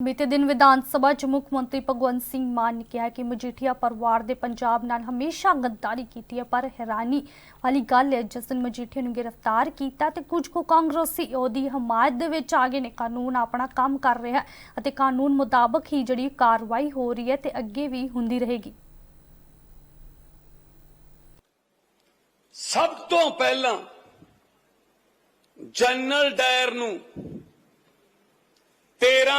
ਬੀਤੇ ਦਿਨ ਵਿਧਾਨ ਸਭਾ ਚ ਮੁੱਖ ਮੰਤਰੀ ਭਗਵੰਤ ਸਿੰਘ ਮਾਨ ਨੇ ਕਿਹਾ ਕਿ ਮਜੀਠੀਆ ਪਰਿਵਾਰ ਦੇ ਪੰਜਾਬ ਨਾਲ ਹਮੇਸ਼ਾ ਗੱਦਾਰੀ ਕੀਤੀ ਹੈ, ਪਰ ਹੈਰਾਨੀ ਵਾਲੀ ਗੱਲ ਹੈ, ਜਿਸ ਦਿਨ ਮਜੀਠੀਆ ਨੂੰ ਗ੍ਰਿਫਤਾਰ ਕੀਤਾ ਤੇ ਕੁਝ ਕੁ ਕਾਂਗਰਸੀ ਉਹਦੀ ਹਮਾਇਤ ਦੇ ਵਿੱਚ ਆ ਗਏ ਨੇ। ਕਾਨੂੰਨ ਆਪਣਾ ਕੰਮ ਕਰ ਰਿਹਾ ਅਤੇ ਕਾਨੂੰਨ ਮੁਤਾਬਕ ਹੀ ਜਿਹੜੀ ਕਾਰਵਾਈ ਹੋ ਰਹੀ ਹੈ ਤੇ ਅੱਗੇ ਵੀ ਹੁੰਦੀ ਰਹੇਗੀ। ਸਭ ਤੋਂ ਪਹਿਲਾਂ ਜਨਰਲ ਡਾਇਰ ਨੂੰ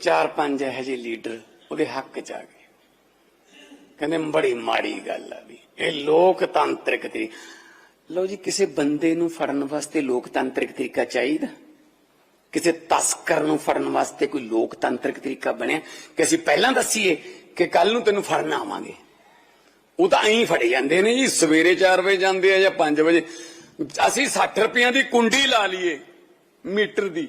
ਚਾਰ ਪੰਜ ਇਹੋ ਜਿਹੇ ਲੀਡਰ ਉਹਦੇ ਹੱਕ ਚ ਆ ਗਏ। ਕਹਿੰਦੇ ਬੜੀ ਮਾੜੀ ਗੱਲ ਆ ਵੀ ਇਹ ਲੋਕਤੰਤਰਿਕ ਤਰੀ। ਲਓ ਜੀ, ਕਿਸੇ ਬੰਦੇ ਨੂੰ ਫੜਨ ਵਾਸਤੇ ਲੋਕਤੰਤਰਿਕ ਤਰੀਕਾ ਚਾਹੀਦਾ? ਕਿਸੇ ਤਸਕਰ ਨੂੰ ਫੜਨ ਵਾਸਤੇ ਕੋਈ ਲੋਕਤੰਤਰਿਕ ਤਰੀਕਾ ਬਣਿਆ? ਕਿ ਅਸੀਂ ਪਹਿਲਾਂ ਦੱਸੀਏ ਕਿ ਕੱਲ ਨੂੰ ਤੈਨੂੰ ਫੜਨ ਆਵਾਂਗੇ। ਉਹ ਤਾਂ ਐਂ ਫੜੇ ਜਾਂਦੇ ਨੇ ਜੀ, ਸਵੇਰੇ 4 ਵਜੇ ਜਾਂਦੇ ਆ ਜਾਂ 5 ਵਜੇ। ਅਸੀਂ 60 ਰੁਪਈਆਂ ਦੀ ਕੁੰਡੀ ਲਾ ਲਈਏ, ਮੀਟਰ ਦੀ।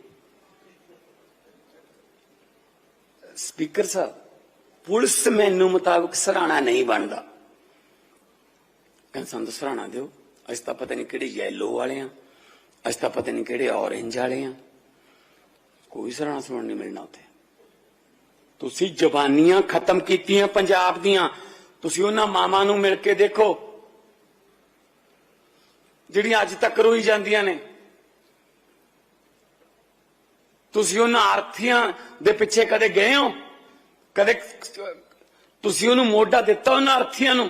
ਸਪੀਕਰ ਸਾਹਿਬ, ਪੁਲਿਸ ਮੈਨੂੰ ਮੁਤਾਬਕ ਸਰਾਣਾ ਨਹੀਂ ਬਣਦਾ। ਕਹਿੰਦੇ ਸਾਨੂੰ ਤਾਂ ਸਰਾਣਾ ਦਿਓ। ਅਸੀਂ ਤਾਂ ਪਤਾ ਨਹੀਂ ਕਿਹੜੇ ਯੈਲੋ ਵਾਲੇ ਆ। ਅਸੀਂ ਤਾਂ ਪਤਾ ਨਹੀਂ ਕਿਹੜੇ ਔਰੇਂਜ ਵਾਲੇ ਆ। ਕੋਈ ਸਰਾਣਾ ਸੁਣਨ ਨਹੀਂ ਮਿਲਣਾ ਉੱਥੇ। ਤੁਸੀਂ ਜ਼ਬਾਨੀਆਂ ਖਤਮ ਕੀਤੀਆਂ ਪੰਜਾਬ ਦੀਆਂ। ਤੁਸੀਂ ਉਹਨਾਂ ਮਾਵਾਂ ਨੂੰ ਮਿਲ ਕੇ ਦੇਖੋ। ਜਿਹੜੀਆਂ ਅੱਜ ਤੱਕ ਰੋਈ ਜਾਂਦੀਆਂ ਨੇ। ਤੁਸੀਂ ਉਹਨਾਂ ਆਰਥੀਆਂ ਦੇ ਪਿੱਛੇ ਕਦੇ ਗਏ ਹੋ? ਕਦੇ ਤੁਸੀਂ ਉਹਨੂੰ ਮੋਢਾ ਦਿੱਤਾ ਉਹਨਾਂ ਆਰਥੀਆਂ ਨੂੰ?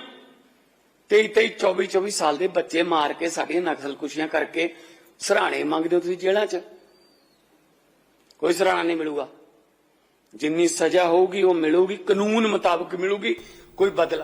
23 23 24 24 ਸਾਲ ਦੇ ਬੱਚੇ ਮਾਰ ਕੇ ਸਾਡੀਆਂ ਨਕਸਲਕੁਸ਼ੀਆਂ ਕਰਕੇ ਸਰਾਣੇ ਮੰਗਦੇ ਹੋ ਤੁਸੀਂ ਜੇਲ੍ਹਾਂ 'ਚ? ਕੋਈ ਸਰਾਣਾ ਨਹੀਂ ਮਿਲੂਗਾ। ਜਿੰਨੀ ਸਜ਼ਾ ਹੋਊਗੀ ਉਹ ਮਿਲੂਗੀ, ਕਾਨੂੰਨ ਮੁਤਾਬਕ ਮਿਲੂਗੀ, ਕੋਈ ਬਦਲਾ